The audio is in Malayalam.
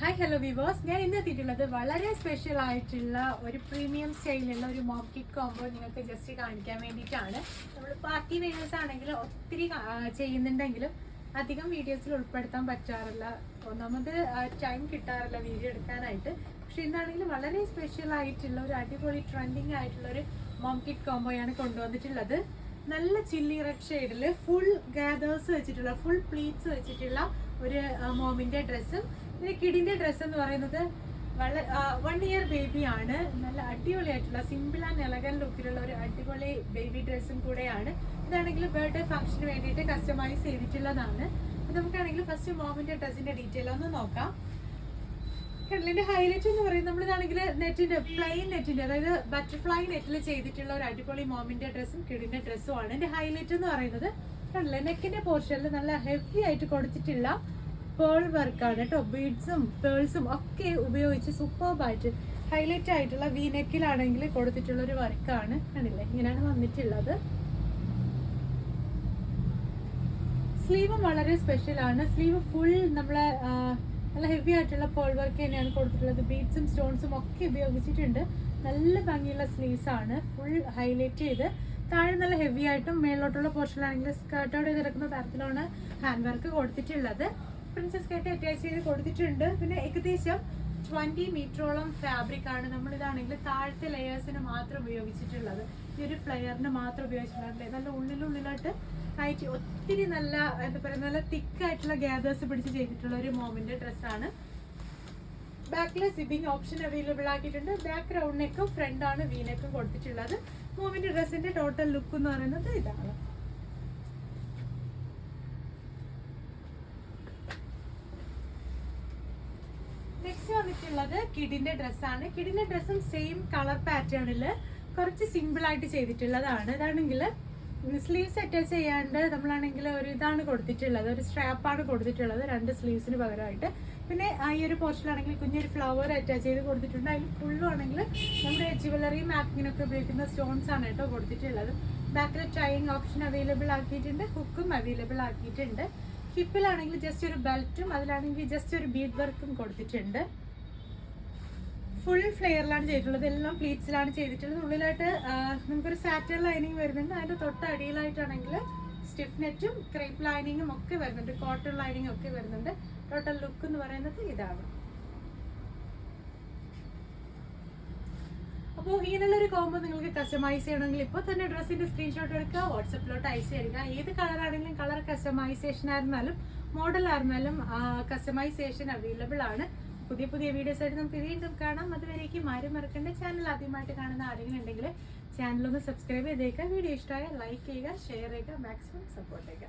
ഹായ് ഹലോ വിവേഴ്സ് ഞാൻ ഇന്ന് എത്തിയിട്ടുള്ളത് വളരെ സ്പെഷ്യൽ ആയിട്ടുള്ള ഒരു പ്രീമിയം സ്റ്റൈലുള്ള ഒരു മോക്കിറ്റ് കോംബോ നിങ്ങൾക്ക് ജസ്റ്റ് കാണിക്കാൻ വേണ്ടിയിട്ടാണ്. നമ്മൾ പാർട്ടി വെയേഴ്സ് ആണെങ്കിൽ ഒത്തിരി ചെയ്യുന്നുണ്ടെങ്കിലും അധികം വീഡിയോസിൽ ഉൾപ്പെടുത്താൻ പറ്റാറില്ല. ഒന്നാമത് ടൈം കിട്ടാറില്ല വീഡിയോ എടുക്കാനായിട്ട്. പക്ഷെ ഇന്നാണെങ്കിൽ വളരെ സ്പെഷ്യൽ ആയിട്ടുള്ള ഒരു അടിപൊളി ട്രെൻഡിങ് ആയിട്ടുള്ള ഒരു മോംകിറ്റ് കോംബോയാണ് കൊണ്ടുവന്നിട്ടുള്ളത്. നല്ല ചില്ലി റെഡ് ഷെയ്ഡിൽ ഫുൾ ഗാദേഴ്സ് വെച്ചിട്ടുള്ള ഫുൾ പ്ലീറ്റ്സ് വെച്ചിട്ടുള്ള ഒരു മോമിന്റെ ഡ്രസ്സും. പിന്നെ കിഡിന്റെ ഡ്രസ്സ് എന്ന് പറയുന്നത് വളരെ വൺ ഇയർ ബേബി ആണ്. നല്ല അടിപൊളിയായിട്ടുള്ള സിമ്പിൾ ആൻഡ് എലഗൻ ലുക്കിലുള്ള ഒരു അടിപൊളി ബേബി ഡ്രസ്സും കൂടെയാണ്. ഇതാണെങ്കിൽ ബർത്ത്ഡേ ഫംഗ്ഷന് വേണ്ടിയിട്ട് കസ്റ്റമൈസ് ചെയ്തിട്ടുള്ളതാണ്. അപ്പോൾ നമുക്കാണെങ്കിൽ ഫസ്റ്റ് മോമിന്റെ ഡ്രസ്സിന്റെ ഡീറ്റെയിൽ ഒന്ന് നോക്കാം. കടലിന്റെ ഹൈലൈറ്റ് എന്ന് പറയുന്നത് നമ്മളിതാണെങ്കിൽ നെറ്റിന്റെ പ്ലെയിൻ നെറ്റിന്റെ അതായത് ബട്ടർഫ്ലൈ നെറ്റിൽ ചെയ്തിട്ടുള്ള ഒരു അടിപൊളി മോമിന്റെ ഡ്രസ്സും കിടിന്റെ ഡ്രസ്സും ആണ്. എന്റെ ഹൈലൈറ്റ് എന്ന് പറയുന്നത് കണ്ടില്ലേ നെക്കിന്റെ പോർഷനിൽ നല്ല ഹെവി ആയിട്ട് കൊടുത്തിട്ടുള്ള പേൾ വർക്കാണ് കേട്ടോ. ബീഡ്സും പേൾസും ഒക്കെ ഉപയോഗിച്ച് സൂപ്പർബായിട്ട് ഹൈലൈറ്റ് ആയിട്ടുള്ള വി നെക്കിലാണെങ്കിൽ കൊടുത്തിട്ടുള്ള ഒരു വർക്കാണ് കണ്ടില്ലേ? ഇങ്ങനെയാണ് വന്നിട്ടുള്ളത്. സ്ലീവും വളരെ സ്പെഷ്യൽ ആണ്. സ്ലീവ് ഫുൾ നമ്മളെ നല്ല ഹെവി ആയിട്ടുള്ള പോൾ വർക്ക് തന്നെയാണ് കൊടുത്തിട്ടുള്ളത്. ബീഡ്സും സ്റ്റോൺസും ഒക്കെ ഉപയോഗിച്ചിട്ടുണ്ട്. നല്ല ഭംഗിയുള്ള സ്ലീവ്സ് ആണ്. ഫുൾ ഹൈലൈറ്റ് ചെയ്ത്. താഴെ നല്ല ഹെവി ആയിട്ടും മേളിലോട്ടുള്ള പോർഷനിലാണെങ്കിൽ സ്കേർട്ടോടെ കിടക്കുന്ന തരത്തിലാണ് ഹാൻഡ് വർക്ക് കൊടുത്തിട്ടുള്ളത്. പ്രിൻസസ് കട്ട് അറ്റാച്ച് ചെയ്ത് കൊടുത്തിട്ടുണ്ട്. പിന്നെ ഏകദേശം ട്വന്റി മീറ്ററോളം ഫാബ്രിക് ആണ് നമ്മൾ ഇതാണെങ്കിൽ താഴത്തെ ലെയേഴ്സിന് മാത്രം ഉപയോഗിച്ചിട്ടുള്ളത്. ഈ ഒരു ഫ്ലെയറിന് മാത്രം ഉപയോഗിച്ചിട്ടുള്ളത്. നല്ല ഉള്ളിലുള്ളിലോട്ട് ആയിട്ട് ഒത്തിരി നല്ല എന്താ പറയുക നല്ല തിക്ക് ആയിട്ടുള്ള ഗ്യാദേഴ്സ് പിടിച്ച് ചെയ്തിട്ടുള്ള ഒരു മോമിന്റെ ഡ്രസ്സാണ് ബാക്കിൽ സിബിങ് ഓപ്ഷൻ അവൈലബിൾ ആക്കിയിട്ടുണ്ട്. ബാക്ക് റൗണ്ട് നെക്കും ഫ്രണ്ട് ആണ് വി കൊടുത്തിട്ടുള്ളത്. മോമിന്റെ ഡ്രസ്സിന്റെ ടോട്ടൽ ലുക്ക് എന്ന് പറയുന്നത് ഇതാണ്. വന്നിട്ടുള്ളത് കിഡിന്റെ ഡ്രസ്സാണ് കിഡിന്റെ ഡ്രസ്സും സെയിം കളർ പാറ്റേണിൽ കുറച്ച് സിമ്പിൾ ആയിട്ട് ചെയ്തിട്ടുള്ളതാണ്. അതാണെങ്കിൽ സ്ലീവ്സ് അറ്റാച്ച് ചെയ്യാണ്ട് നമ്മളാണെങ്കിൽ ഒരു ഇതാണ് കൊടുത്തിട്ടുള്ളത്. ഒരു സ്ട്രാപ്പാണ് കൊടുത്തിട്ടുള്ളത് രണ്ട് സ്ലീവ്സിന് പകരമായിട്ട്. പിന്നെ ഈ ഒരു പോർഷനിലാണെങ്കിൽ കുഞ്ഞൊരു ഫ്ലവർ അറ്റാച്ച് ചെയ്ത് കൊടുത്തിട്ടുണ്ട്. അതിൽ ഫുള്ളും ആണെങ്കിൽ നമ്മുടെ ജുവലറി മാപ്പിങ്ങിനൊക്കെ ഉപയോഗിക്കുന്ന സ്റ്റോൺസ് ആണ് കേട്ടോ കൊടുത്തിട്ടുള്ളത്. ബാക്കിൽ ടൈങ് ഓപ്ഷൻ അവൈലബിൾ ആക്കിയിട്ടുണ്ട്. ഹുക്കും അവൈലബിൾ ആക്കിയിട്ടുണ്ട്. ഹിപ്പിലാണെങ്കിൽ ജസ്റ്റ് ഒരു ബെൽറ്റും അതിലാണെങ്കിൽ ജസ്റ്റ് ഒരു ബീഡ് വർക്കും കൊടുത്തിട്ടുണ്ട്. ഫുൾ ഫ്ലെയറിലാണ് ചെയ്തിട്ടുള്ളത്. എല്ലാം പ്ലീറ്റ്സിലാണ് ചെയ്തിട്ടുള്ളത്. ഉള്ളിലായിട്ട് നമുക്കൊരു സാറ്റർ ലൈനിങ് വരുന്നുണ്ട്. അതിന്റെ തൊട്ട് അടിയിലായിട്ടാണെങ്കിൽ സ്റ്റിഫ് നെറ്റും ക്രേപ്പ് ലൈനിങ്ങും ഒക്കെ വരുന്നുണ്ട്. കോട്ടൺ ലൈനിങ്ങും ഒക്കെ വരുന്നുണ്ട്. ടോട്ടൽ ലുക്ക് എന്ന് പറയുന്നത് ഇതാണ്. അപ്പോൾ ഇങ്ങനെയുള്ള ഒരു കോംബോ നിങ്ങൾക്ക് കസ്റ്റമൈസ് ചെയ്യണമെങ്കിൽ ഇപ്പോൾ തന്നെ ഡ്രസ്സിന്റെ സ്ക്രീൻഷോട്ട് എടുക്കുക. വാട്സപ്പിലോട്ട് അയച്ചു തരിക. ഏത് കളറാണെങ്കിലും കളർ കസ്റ്റമൈസേഷൻ ആയിരുന്നാലും മോഡൽ ആയിരുന്നാലും കസ്റ്റമൈസേഷൻ അവൈലബിൾ ആണ്. പുതിയ പുതിയ വീഡിയോസ് ആയിട്ട് നമുക്ക് വീണ്ടും കാണാം. അതുവരേക്കും ആരും മറക്കേണ്ട. ചാനൽ ആദ്യമായിട്ട് കാണുന്ന ആരെങ്കിലും ഉണ്ടെങ്കിൽ ചാനൽ ഒന്ന് സബ്സ്ക്രൈബ് ചെയ്തേക്കുക വീഡിയോ ഇഷ്ടമായ ലൈക്ക് ചെയ്യുക ഷെയർ ചെയ്യുക മാക്സിമം സപ്പോർട്ട് ചെയ്യുക.